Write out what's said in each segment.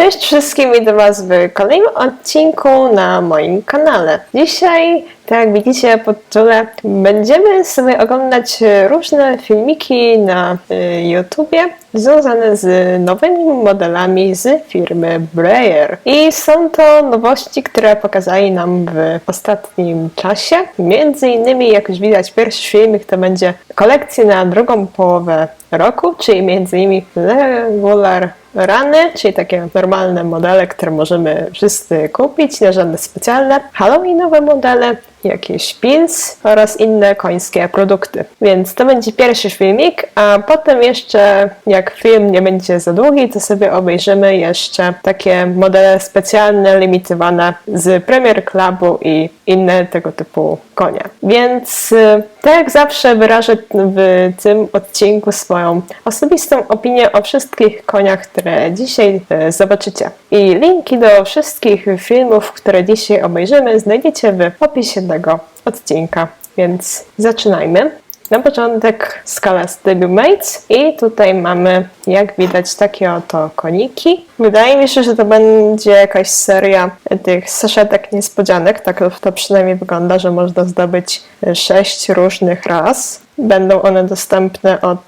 Cześć wszystkim, witam Was w kolejnym odcinku na moim kanale. Dzisiaj, tak jak widzicie pod tytule, będziemy sobie oglądać różne filmiki na y, YouTubie związane z nowymi modelami z firmy Breyer. I są to nowości, które pokazali nam w ostatnim czasie. Między innymi, jak już widać, pierwszy filmik to będzie kolekcja na drugą połowę roku, czyli między innymi Regular Rany, czyli takie normalne modele, które możemy wszyscy kupić, nie żadne specjalne, Halloweenowe modele, jakieś pins oraz inne końskie produkty. Więc to będzie pierwszy filmik, a potem jeszcze jak film nie będzie za długi, to sobie obejrzymy jeszcze takie modele specjalne, limitowane z Premier Clubu i inne tego typu konie. Więc y, tak jak zawsze wyrażę w tym odcinku swoją osobistą opinię o wszystkich koniach, które dzisiaj y, zobaczycie. I linki do wszystkich filmów, które dzisiaj obejrzymy, znajdziecie w opisie tego odcinka. Więc zaczynajmy. Na początek skala Mates i tutaj mamy, jak widać, takie oto koniki. Wydaje mi się, że to będzie jakaś seria tych saszetek niespodzianek, tak to przynajmniej wygląda, że można zdobyć sześć różnych raz. Będą one dostępne od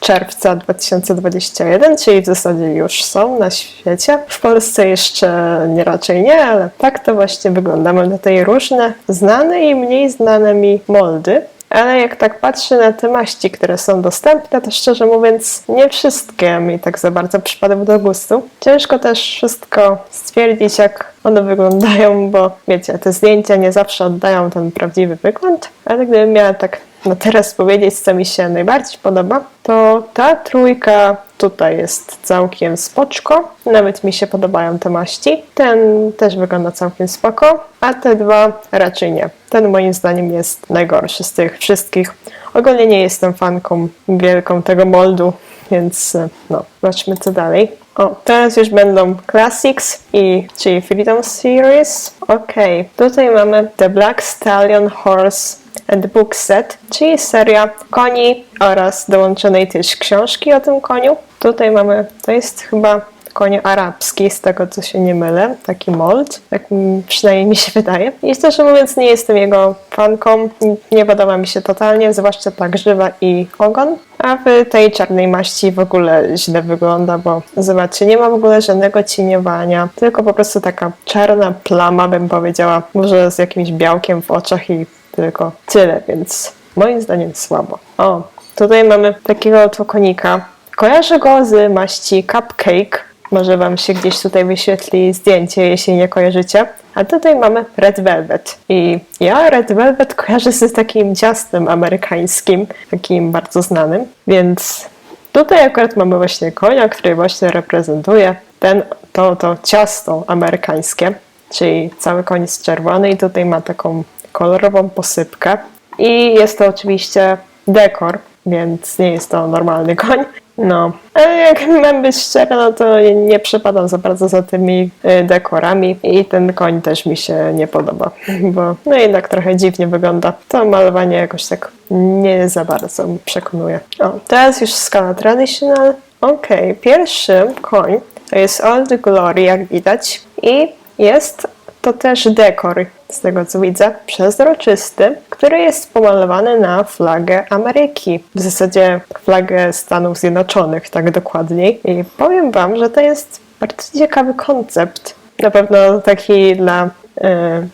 czerwca 2021, czyli w zasadzie już są na świecie. W Polsce jeszcze nie raczej nie, ale tak to właśnie wygląda. Mamy tutaj różne znane i mniej znane mi moldy. Ale jak tak patrzę na te maści, które są dostępne, to szczerze mówiąc, nie wszystkie mi tak za bardzo przypadły do gustu. Ciężko też wszystko stwierdzić, jak one wyglądają, bo wiecie, te zdjęcia nie zawsze oddają ten prawdziwy wygląd, ale gdybym miała tak no teraz powiedzieć, co mi się najbardziej podoba, to ta trójka tutaj jest całkiem spoczko. Nawet mi się podobają te maści. Ten też wygląda całkiem spoko, a te dwa raczej nie. Ten moim zdaniem jest najgorszy z tych wszystkich. Ogólnie nie jestem fanką wielką tego moldu, więc no, zobaczmy co dalej. O, teraz już będą Classics i czyli Freedom Series. Okej, okay. tutaj mamy The Black Stallion Horse and Book Set, czyli seria koni oraz dołączonej też książki o tym koniu. Tutaj mamy, to jest chyba koń arabski, z tego co się nie mylę, taki mold, tak przynajmniej mi się wydaje. I szczerze mówiąc nie jestem jego fanką, nie podoba mi się totalnie, zwłaszcza ta grzywa i ogon. A w tej czarnej maści w ogóle źle wygląda, bo zobaczcie, nie ma w ogóle żadnego cieniowania, tylko po prostu taka czarna plama, bym powiedziała, może z jakimś białkiem w oczach i tylko tyle, więc moim zdaniem słabo. O, tutaj mamy takiego oto konika. Kojarzę go z maści Cupcake. Może Wam się gdzieś tutaj wyświetli zdjęcie, jeśli nie kojarzycie. A tutaj mamy Red Velvet. I ja Red Velvet kojarzę z takim ciastem amerykańskim, takim bardzo znanym. Więc tutaj akurat mamy właśnie konia, który właśnie reprezentuje ten, to, to ciasto amerykańskie. Czyli cały jest czerwony i tutaj ma taką kolorową posypkę. I jest to oczywiście dekor, więc nie jest to normalny koń. No, ale jak mam być szczera, no to nie przepadam za bardzo za tymi y, dekorami i ten koń też mi się nie podoba, bo no jednak trochę dziwnie wygląda. To malowanie jakoś tak nie za bardzo przekonuje. O, teraz już skala traditional. Ok, pierwszy koń to jest Old Glory, jak widać i jest to też dekor, z tego co widzę, przezroczysty, który jest pomalowany na flagę Ameryki. W zasadzie flagę Stanów Zjednoczonych, tak dokładniej. I powiem Wam, że to jest bardzo ciekawy koncept. Na pewno taki dla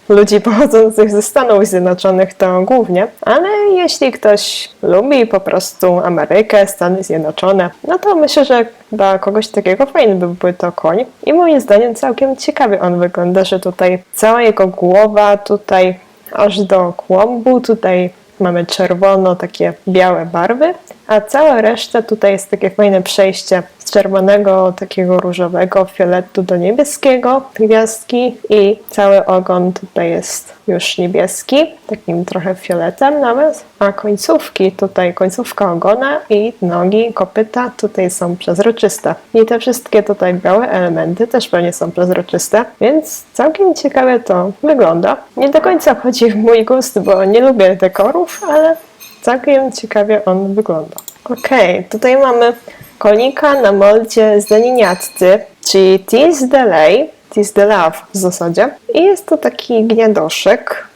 ludzi pochodzących ze Stanów Zjednoczonych to głównie, ale jeśli ktoś lubi po prostu Amerykę, Stany Zjednoczone, no to myślę, że dla kogoś takiego fajny by był to koń. I moim zdaniem całkiem ciekawie on wygląda, że tutaj cała jego głowa, tutaj aż do kłąbu, tutaj mamy czerwono, takie białe barwy, a cała reszta tutaj jest takie fajne przejście z czerwonego, takiego różowego, fioletu do niebieskiego, gwiazdki i cały ogon tutaj jest już niebieski, takim trochę fioletem nawet, a końcówki tutaj, końcówka ogona i nogi, kopyta tutaj są przezroczyste. I te wszystkie tutaj białe elementy też pewnie są przezroczyste, więc całkiem ciekawie to wygląda. Nie do końca chodzi w mój gust, bo nie lubię dekorów, ale całkiem ciekawie on wygląda. Ok, tutaj mamy konika na moldzie z Leniniatcy czyli Tis Delay, Tis the Love w zasadzie. I jest to taki gniadoszek.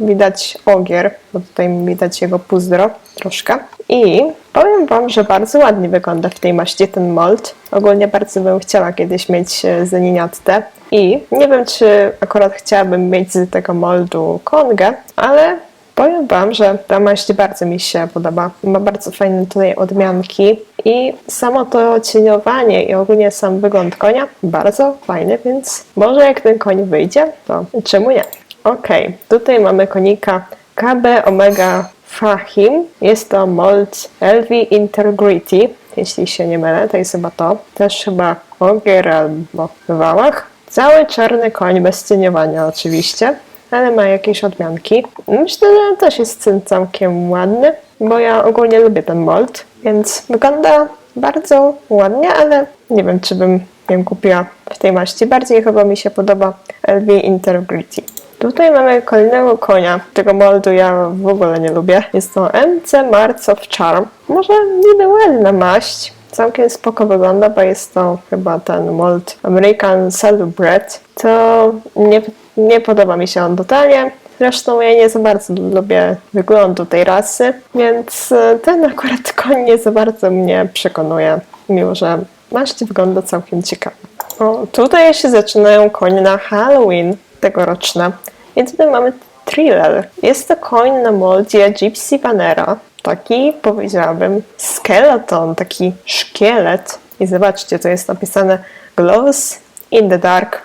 Widać ogier, bo tutaj widać jego puzdro troszkę. I powiem Wam, że bardzo ładnie wygląda w tej maści ten mold. Ogólnie bardzo bym chciała kiedyś mieć e, z Niniatte. I nie wiem, czy akurat chciałabym mieć z tego moldu kongę, ale powiem Wam, że ta maść bardzo mi się podoba. Ma bardzo fajne tutaj odmianki i samo to cieniowanie i ogólnie sam wygląd konia bardzo fajny, więc może jak ten koń wyjdzie, to czemu nie? Okej, tutaj mamy konika KB Omega Fahim. Jest to mold LV Integrity, jeśli się nie mylę, to jest chyba to. Też chyba ogier albo wałach. Cały czarny koń bez cieniowania oczywiście, ale ma jakieś odmianki. Myślę, że też jest całkiem ładny, bo ja ogólnie lubię ten mold, więc wygląda bardzo ładnie, ale nie wiem, czy bym ją kupiła w tej maści. Bardziej chyba mi się podoba LV Integrity. Tutaj mamy kolejnego konia. Tego moldu ja w ogóle nie lubię. Jest to MC Marks of Charm. Może niby ładna maść. Całkiem spoko wygląda, bo jest to chyba ten mold American Celebrate. To nie, nie podoba mi się on totalnie. Zresztą ja nie za bardzo lubię wyglądu tej rasy, więc e, ten akurat koń nie za bardzo mnie przekonuje, mimo że maść wygląda całkiem ciekawie. O, tutaj się zaczynają konie na Halloween tegoroczne. I tutaj mamy thriller. Jest to koń na moldzie Gypsy Vanera. Taki, powiedziałabym, skeleton, taki szkielet. I zobaczcie, to jest napisane Glows in the Dark,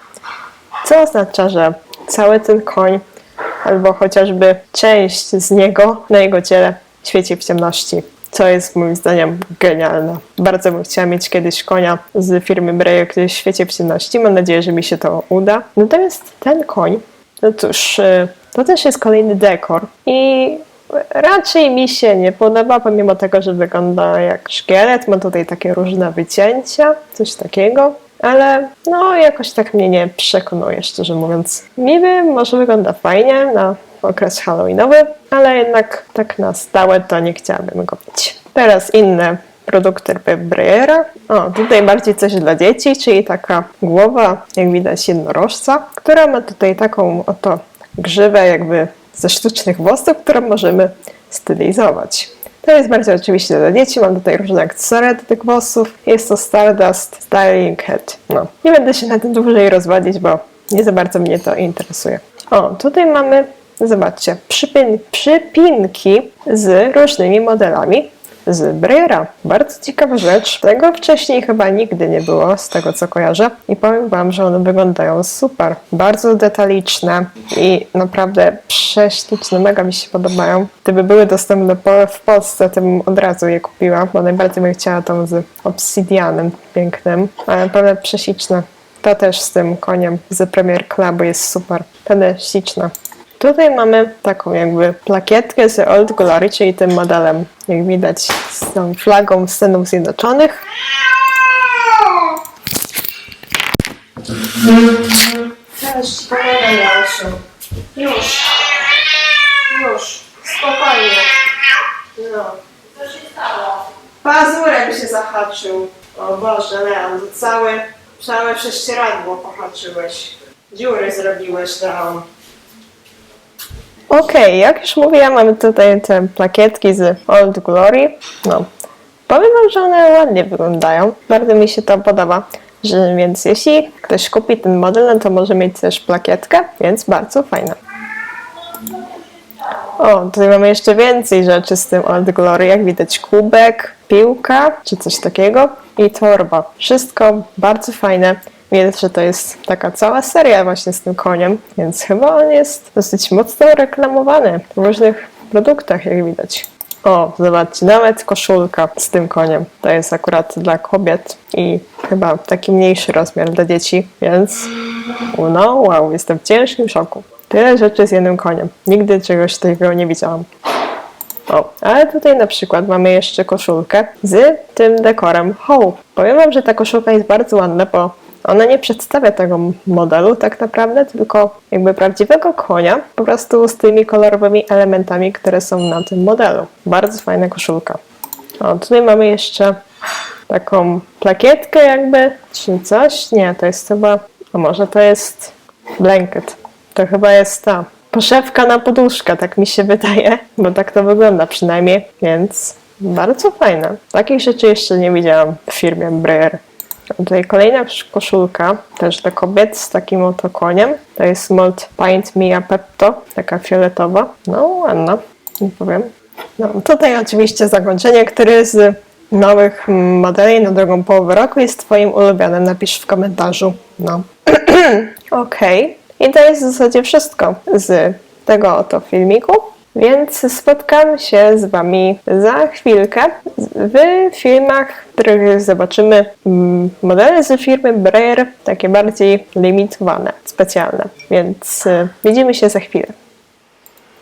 co oznacza, że cały ten koń, albo chociażby część z niego na jego ciele świeci w ciemności. Co jest moim zdaniem genialne. Bardzo bym chciała mieć kiedyś konia z firmy Brejo, który świeci w ciemności. Mam nadzieję, że mi się to uda. Natomiast ten koń, no cóż, y, to też jest kolejny dekor. I raczej mi się nie podoba, pomimo tego, że wygląda jak szkielet. Ma tutaj takie różne wycięcia, coś takiego. Ale no, jakoś tak mnie nie przekonuje, szczerze mówiąc. Niby może wygląda fajnie na okres halloweenowy, ale jednak tak na stałe to nie chciałabym go mieć. Teraz inne produkty Breyera. O, tutaj bardziej coś dla dzieci, czyli taka głowa, jak widać, jednorożca, która ma tutaj taką oto grzywę jakby ze sztucznych włosów, którą możemy stylizować. To jest bardziej oczywiście dla dzieci, mam tutaj różne akcesoria do tych włosów. Jest to Stardust Styling Head. No, nie będę się na tym dłużej rozwodzić, bo nie za bardzo mnie to interesuje. O, tutaj mamy, zobaczcie, przypin, przypinki z różnymi modelami z Brera. Bardzo ciekawa rzecz. Tego wcześniej chyba nigdy nie było, z tego co kojarzę. I powiem Wam, że one wyglądają super. Bardzo detaliczne i naprawdę prześliczne. Mega mi się podobają. Gdyby były dostępne w Polsce, to bym od razu je kupiła, bo najbardziej bym chciała tą z obsydianem pięknym. Ale naprawdę prześliczne. To też z tym koniem z Premier Clubu jest super. Naprawdę śliczne. Tutaj mamy taką jakby plakietkę z Old Glory, czyli tym modelem, jak widać, z tą flagą Stanów Zjednoczonych. Cześć. Już. Już. Spokojnie. No. Co się stało? Pazurem się zahaczył. O Boże, Leon, to całe, całe prześcieradło pohaczyłeś. Dziury zrobiłeś tam. Okej, jak już mówiłam, mamy tutaj te plakietki z Old Glory. No, powiem wam, że one ładnie wyglądają. Bardzo mi się to podoba. Że, więc jeśli ktoś kupi ten model, no to może mieć też plakietkę, więc bardzo fajne. O, tutaj mamy jeszcze więcej rzeczy z tym Old Glory. Jak widać kubek, piłka czy coś takiego i torba. Wszystko bardzo fajne. Widać, że to jest taka cała seria właśnie z tym koniem, więc chyba on jest dosyć mocno reklamowany w różnych produktach, jak widać. O, zobaczcie, nawet koszulka z tym koniem. To jest akurat dla kobiet i chyba taki mniejszy rozmiar dla dzieci, więc no wow, jestem w ciężkim szoku. Tyle rzeczy z jednym koniem. Nigdy czegoś takiego nie widziałam. O, ale tutaj na przykład mamy jeszcze koszulkę z tym dekorem Hope. Powiem wam, że ta koszulka jest bardzo ładna, bo ona nie przedstawia tego modelu tak naprawdę, tylko jakby prawdziwego konia, po prostu z tymi kolorowymi elementami, które są na tym modelu. Bardzo fajna koszulka. O, tutaj mamy jeszcze taką plakietkę jakby, czy coś. Nie, to jest chyba, a może to jest blanket. To chyba jest ta poszewka na poduszkę, tak mi się wydaje, bo tak to wygląda przynajmniej, więc bardzo fajne. Takich rzeczy jeszcze nie widziałam w firmie Breyer. Tutaj kolejna koszulka, też dla kobiet z takim oto koniem. To jest Mold Paint Mia Pepto, taka fioletowa. No, ładna, nie powiem. No, tutaj oczywiście zakończenie, który z nowych modeli na drugą połowę roku jest Twoim ulubionym. Napisz w komentarzu. No. Okej. I to jest w zasadzie wszystko z tego oto filmiku. Więc spotkam się z Wami za chwilkę w filmach, w których zobaczymy mm, modele z firmy Breyer, takie bardziej limitowane, specjalne. Więc y, widzimy się za chwilę.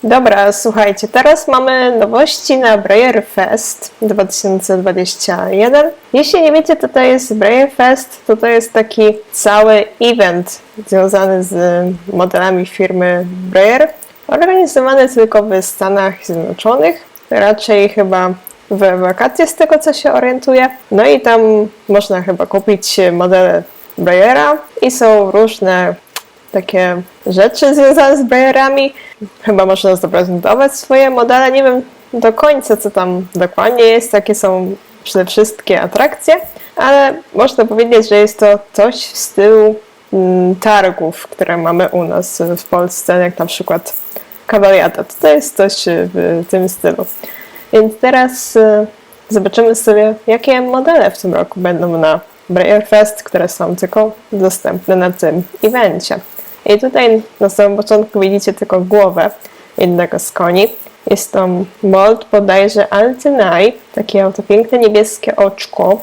Dobra, słuchajcie, teraz mamy nowości na Breyer Fest 2021. Jeśli nie wiecie, co to jest Breyer Fest, to to jest taki cały event związany z modelami firmy Breyer, organizowany tylko w Stanach Zjednoczonych, raczej chyba w wakacje z tego co się orientuję. No i tam można chyba kupić modele Breyera i są różne takie rzeczy związane z Breyerami. Chyba można zaprezentować swoje modele. Nie wiem do końca, co tam dokładnie jest, jakie są te wszystkie atrakcje, ale można powiedzieć, że jest to coś w stylu mm, targów, które mamy u nas w Polsce, jak na przykład kawaliata. To jest coś w tym stylu. Więc teraz y, zobaczymy sobie, jakie modele w tym roku będą na Breyer Fest, które są tylko dostępne na tym evencie. I tutaj na samym początku widzicie tylko głowę jednego z koni. Jest to mold bodajże Altenai, takie oto piękne niebieskie oczko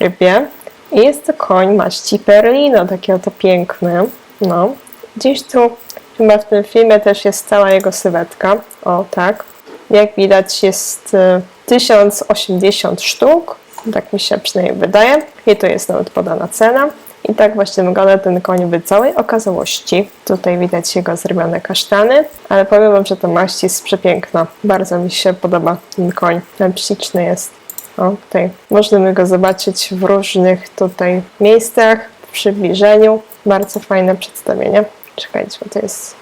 rybie. I jest to koń maści Perlino, takie oto piękne. No, gdzieś tu chyba w tym filmie też jest cała jego sylwetka. O tak. Jak widać jest y, 1080 sztuk, tak mi się przynajmniej wydaje. I tu jest nawet podana cena. I tak właśnie wygląda ten koń w całej okazałości. Tutaj widać jego zrobione kasztany, ale powiem wam, że ta maść jest przepiękna. Bardzo mi się podoba ten koń. Ten jest. O, tutaj możemy go zobaczyć w różnych tutaj miejscach, w przybliżeniu. Bardzo fajne przedstawienie. Czekajcie, bo to jest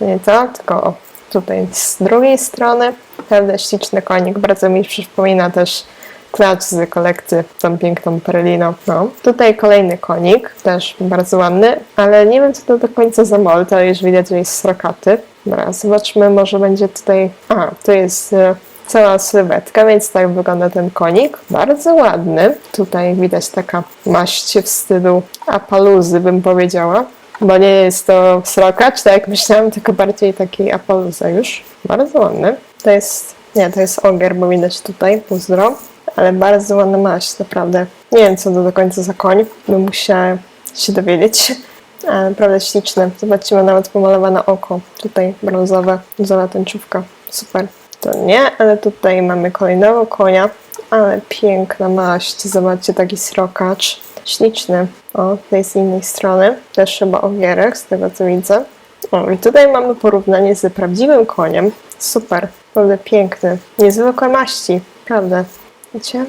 nie to, tylko tutaj z drugiej strony. Naprawdę śliczny konik. Bardzo mi przypomina też klacz z kolekcji, tą piękną perliną. No. Tutaj kolejny konik, też bardzo ładny, ale nie wiem co to do końca za mold, ale już widać, że jest srokaty. Dobra, zobaczmy, może będzie tutaj... A, to jest e, cała sylwetka, więc tak wygląda ten konik. Bardzo ładny. Tutaj widać taka maść w stylu apaluzy, bym powiedziała. Bo nie jest to srokacz, tak jak myślałam, tylko bardziej taki apaluza już. Bardzo ładny. To jest... Nie, to jest ogier, bo widać tutaj pozdro ale bardzo ładna maść, naprawdę. Nie wiem, co to do końca za koń, bym musiała się dowiedzieć. Ale naprawdę śliczne. Zobaczcie, ma nawet pomalowane oko. Tutaj brązowe, brązowa tęczówka. Super. To nie, ale tutaj mamy kolejnego konia. Ale piękna maść. Zobaczcie, taki srokacz. Śliczny. O, tutaj z innej strony. Też chyba ogierek, z tego co widzę. O, i tutaj mamy porównanie z prawdziwym koniem. Super. Naprawdę piękny. Niezwykłe maści. Prawda. Widzicie?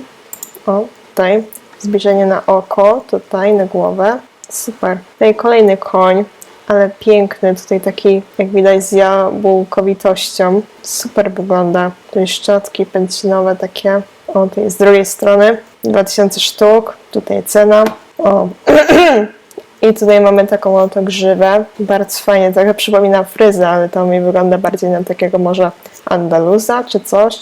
O, tutaj zbliżenie na oko, tutaj na głowę. Super. Tutaj kolejny koń, ale piękny, tutaj taki, jak widać, z jabłkowitością. Super wygląda. Tutaj szczotki pęcinowe takie. O, tutaj z drugiej strony 2000 sztuk. Tutaj cena. O. I tutaj mamy taką oto grzywę. Bardzo fajnie, trochę przypomina fryzę, ale to mi wygląda bardziej na takiego może Andaluza czy coś.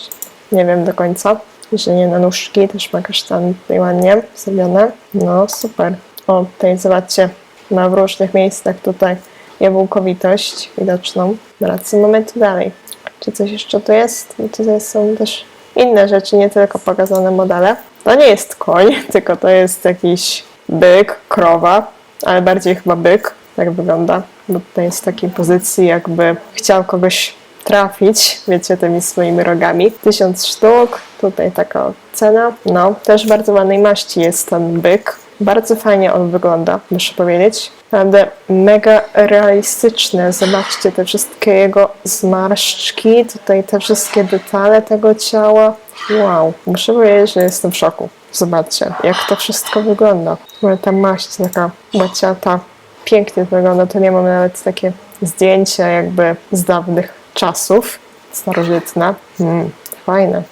Nie wiem do końca że nie na nóżki, też ma kasztan tutaj ładnie zrobione. No super. O, tutaj zobaczcie, ma w różnych miejscach tutaj jabłkowitość widoczną. Wracamy tu dalej. Czy coś jeszcze tu jest? Tutaj są też inne rzeczy, nie tylko pokazane modele. To nie jest koń, tylko to jest jakiś byk, krowa, ale bardziej chyba byk, tak wygląda, bo tutaj jest w takiej pozycji, jakby chciał kogoś trafić, wiecie, tymi swoimi rogami. Tysiąc sztuk, tutaj taka cena. No, też bardzo ładnej maści jest ten byk. Bardzo fajnie on wygląda, muszę powiedzieć. Naprawdę mega realistyczne. Zobaczcie te wszystkie jego zmarszczki, tutaj te wszystkie detale tego ciała. Wow, muszę powiedzieć, że jestem w szoku. Zobaczcie, jak to wszystko wygląda. Ta maść taka maciata pięknie wygląda. Tu nie mamy nawet takie zdjęcia jakby z dawnych czasów. Starożytne. Mm, fajne.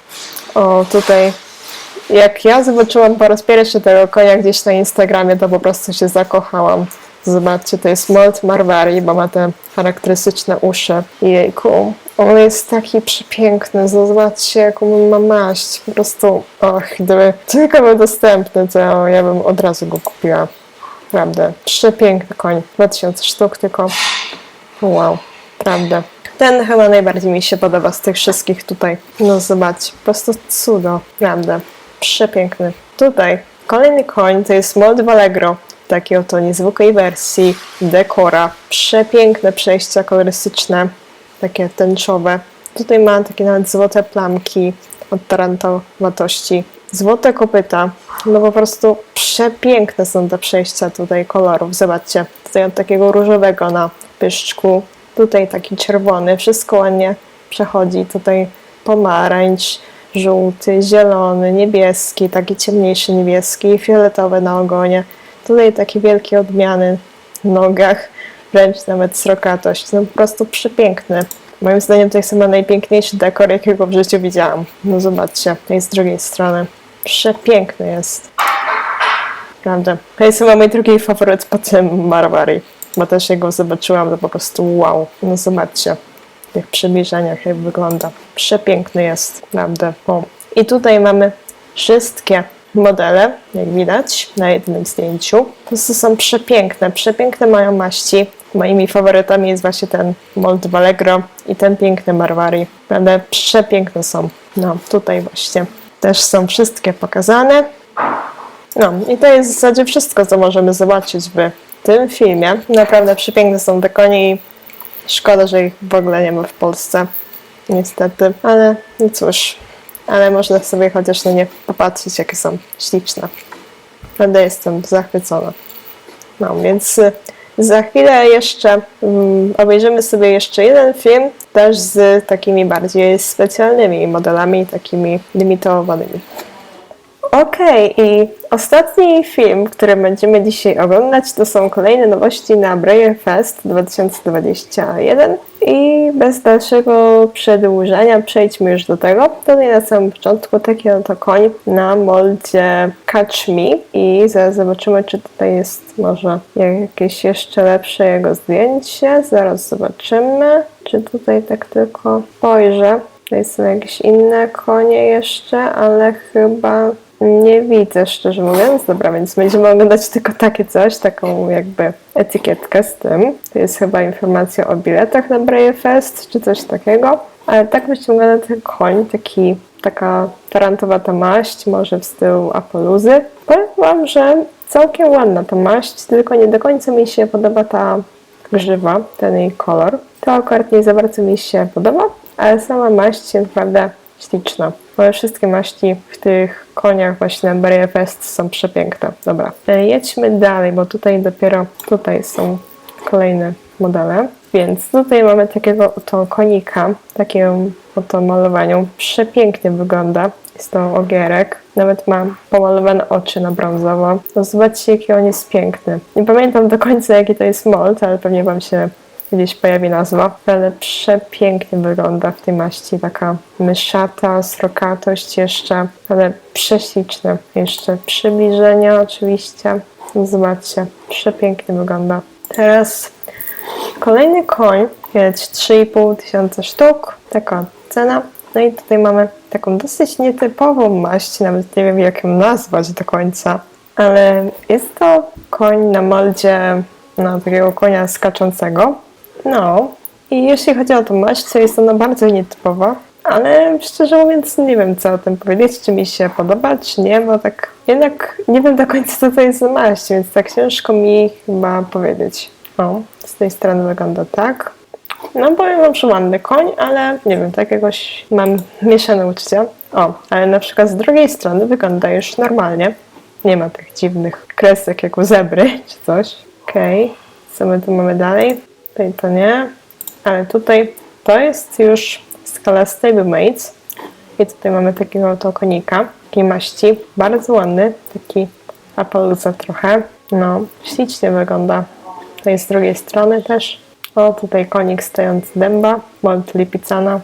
O, tutaj jak ja zobaczyłam po raz pierwszy tego konia gdzieś na Instagramie, to po prostu się zakochałam. Zobaczcie, to jest Molt Marvari, bo ma te charakterystyczne uszy. Jejku, on jest taki przepiękny. Zobaczcie, jaką ma maść. Po prostu, och, gdyby tylko był dostępny, to ja bym od razu go kupiła. Prawda. Przepiękny koń. 2000 sztuk tylko. Wow, prawda. Ten chyba najbardziej mi się podoba z tych wszystkich tutaj. No zobaczcie, po prostu cudo, prawda. Przepiękny. Tutaj kolejny koń to jest Mold Allegro. W takiej oto niezwykłej wersji dekora. Przepiękne przejścia kolorystyczne, takie tęczowe. Tutaj ma takie nawet złote plamki od tarantowatości. Złote kopyta. No po prostu przepiękne są te przejścia tutaj kolorów. Zobaczcie, tutaj od takiego różowego na pyszczku, tutaj taki czerwony, wszystko ładnie przechodzi. Tutaj pomarańcz, żółty, zielony, niebieski, taki ciemniejszy niebieski i fioletowy na ogonie. Tutaj takie wielkie odmiany w nogach, wręcz nawet srokatość. No po prostu przepiękny. Moim zdaniem to jest chyba najpiękniejszy dekor, jakiego w życiu widziałam. No zobaczcie, tutaj z drugiej strony. Przepiękny jest. Prawda. To jest chyba mój drugi faworyt po tym Marwari. Bo też jego zobaczyłam, to po prostu wow. No zobaczcie tych przybliżeniach jak wygląda. Przepiękny jest, prawda. O. I tutaj mamy wszystkie modele, jak widać na jednym zdjęciu. Po prostu są przepiękne, przepiękne mają maści. Moimi faworytami jest właśnie ten Mold Allegro i ten piękny Marwari. Prawda, przepiękne są. No, tutaj właśnie też są wszystkie pokazane. No i to jest w zasadzie wszystko, co możemy zobaczyć w tym filmie. Naprawdę przepiękne są te konie i szkoda, że ich w ogóle nie ma w Polsce. Niestety, ale no cóż, ale można sobie chociaż na nie popatrzeć, jakie są śliczne. Naprawdę jestem zachwycona. No więc y, za chwilę jeszcze mm, obejrzymy sobie jeszcze jeden film, też z takimi bardziej specjalnymi modelami, takimi limitowanymi. Okej, i ostatni film, który będziemy dzisiaj oglądać, to są kolejne nowości na Braille Fest 2021 i bez dalszego przedłużania przejdźmy już do tego. Tutaj na samym początku taki oto koń na moldzie Catch Me i zaraz zobaczymy, czy tutaj jest może jakieś jeszcze lepsze jego zdjęcie. Zaraz zobaczymy, czy tutaj tak tylko spojrzę. Tutaj są jakieś inne konie jeszcze, ale chyba nie widzę, szczerze mówiąc. Dobra, więc będziemy oglądać tylko takie coś, taką jakby etykietkę z tym. To jest chyba informacja o biletach na Braille Fest, czy coś takiego. Ale tak wygląda ten koń, taki, taka tarantowata maść, może w stylu Apoluzy. Powiem wam, że całkiem ładna ta maść, tylko nie do końca mi się podoba ta grzywa, ten jej kolor. To akurat nie za bardzo mi się podoba, ale sama maść jest naprawdę śliczna. Moje wszystkie maści w tych koniach właśnie na Barrier Fest są przepiękne. Dobra, e, jedźmy dalej, bo tutaj dopiero tutaj są kolejne modele. Więc tutaj mamy takiego oto konika, takim oto malowaniu. Przepięknie wygląda. Jest to ogierek. Nawet ma pomalowane oczy na brązowo. No zobaczcie, jaki on jest piękny. Nie pamiętam do końca, jaki to jest mold, ale pewnie Wam się gdzieś pojawi nazwa, ale przepięknie wygląda w tej maści, taka myszata, srokatość jeszcze, ale prześliczne. Jeszcze przybliżenia oczywiście. Zobaczcie, przepięknie wygląda. Teraz kolejny koń, jest 3,5 tysiąca sztuk, taka cena. No i tutaj mamy taką dosyć nietypową maść, nawet nie wiem jak ją nazwać do końca, ale jest to koń na moldzie no, takiego konia skaczącego. No i jeśli chodzi o tą maść, to jest ona bardzo nietypowa, ale szczerze mówiąc nie wiem co o tym powiedzieć, czy mi się podoba, czy nie, bo tak jednak nie wiem do końca co to jest za maść, więc tak ciężko mi chyba powiedzieć. O, z tej strony wygląda tak. No powiem wam, że ładny koń, ale nie wiem, tak jakoś mam mieszane uczucia. O, ale na przykład z drugiej strony wygląda już normalnie. Nie ma tych dziwnych kresek jak u zebry czy coś. Okej, okay. co my tu mamy dalej? Tutaj to nie, ale tutaj to jest już skala Stablemates I tutaj mamy takiego oto konika, takiej maści, bardzo ładny, taki apaluza trochę. No, ślicznie wygląda. Tutaj z drugiej strony też. O, tutaj konik stojący dęba, Mont Lipizana.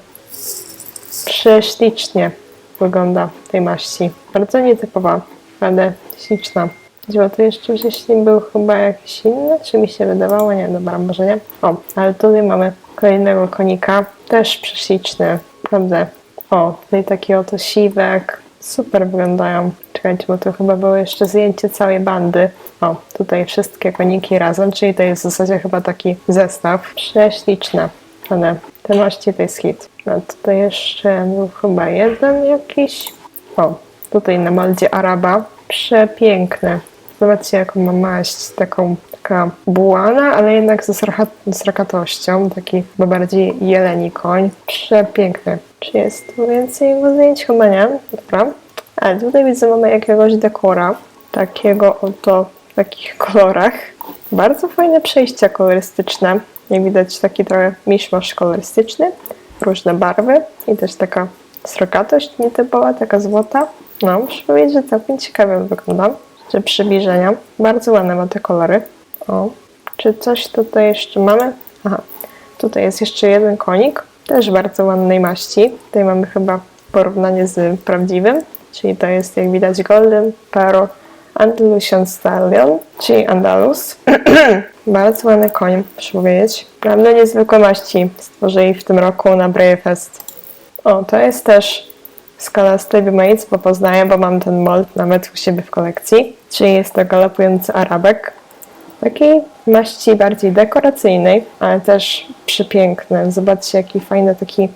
Prześlicznie wygląda tej maści. Bardzo nietypowa, ale śliczna. Gdzie to jeszcze wcześniej był chyba jakiś inny, czy mi się wydawało? Nie, dobra, może nie. O, ale tutaj mamy kolejnego konika, też prześliczny, naprawdę. O, tutaj taki oto siwek, super wyglądają. Czekajcie, bo to chyba było jeszcze zdjęcie całej bandy. O, tutaj wszystkie koniki razem, czyli to jest w zasadzie chyba taki zestaw. Prześliczne. Ale te maści to jest hit. A tutaj jeszcze był chyba jeden jakiś. O, tutaj na moldzie Araba. Przepiękny. Zobaczcie, jaką ma maść. Taką, taka bułana, ale jednak ze sraka, srakatością. Taki chyba bardziej jeleni koń. Przepiękny. Czy jest tu więcej jego zdjęć? Chyba nie. Dobra. Ale tutaj widzę, mamy jakiegoś dekora. Takiego oto, w takich kolorach. Bardzo fajne przejścia kolorystyczne. Jak widać, taki trochę miszmasz kolorystyczny. Różne barwy i też taka srokatość nietypowa, taka złota. No, muszę powiedzieć, że całkiem ciekawie wygląda. Czy przybliżenia. Bardzo ładne ma te kolory. O, czy coś tutaj jeszcze mamy? Aha, tutaj jest jeszcze jeden konik, też bardzo ładnej maści. Tutaj mamy chyba porównanie z prawdziwym, czyli to jest jak widać Golden Pearl Andalusian Stallion, czyli Andalus. bardzo ładny koń, muszę powiedzieć. Naprawdę niezwykłe maści stworzyli w tym roku na Brave Fest. O, to jest też skala Stablemates, bo poznaję, bo mam ten mold nawet u siebie w kolekcji. Czyli jest to galopujący arabek. Takiej maści bardziej dekoracyjnej, ale też przepiękny. Zobaczcie, jaki fajny, taki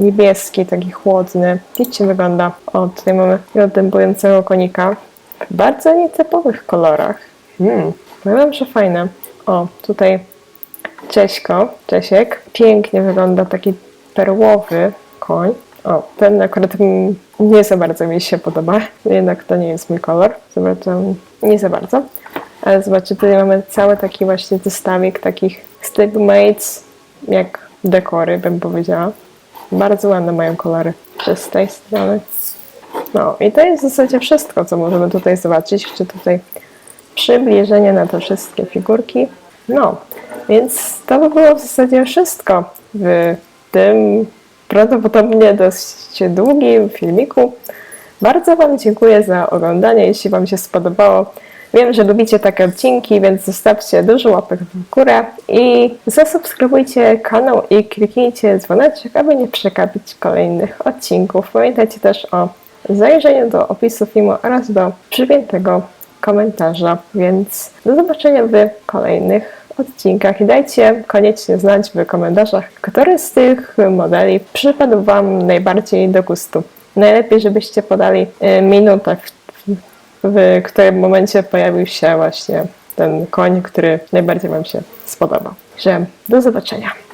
niebieski, taki chłodny. Widzicie, wygląda. O, tutaj mamy dębującego konika w bardzo nietypowych kolorach. Hmm, powiem, że fajne. O, tutaj Cześko, Czesiek. Pięknie wygląda taki perłowy koń. O, ten akurat nie za bardzo mi się podoba, jednak to nie jest mój kolor. Zobaczę, nie za bardzo. Ale zobaczcie, tutaj mamy cały taki właśnie zestawik takich stablemates, jak dekory, bym powiedziała. Bardzo ładne mają kolory z tej strony. No i to jest w zasadzie wszystko, co możemy tutaj zobaczyć. Czy tutaj przybliżenie na te wszystkie figurki. No, więc to by było w zasadzie wszystko w tym prawdopodobnie dość długim filmiku. Bardzo Wam dziękuję za oglądanie, jeśli Wam się spodobało. Wiem, że lubicie takie odcinki, więc zostawcie dużo łapek w górę i zasubskrybujcie kanał i kliknijcie dzwoneczek, aby nie przegapić kolejnych odcinków. Pamiętajcie też o zajrzeniu do opisu filmu oraz do przypiętego komentarza, więc do zobaczenia w kolejnych odcinkach i dajcie koniecznie znać w komentarzach, który z tych modeli przypadł Wam najbardziej do gustu. Najlepiej, żebyście podali y, minutę, w, którym momencie pojawił się właśnie ten koń, który najbardziej Wam się spodobał. Że do zobaczenia.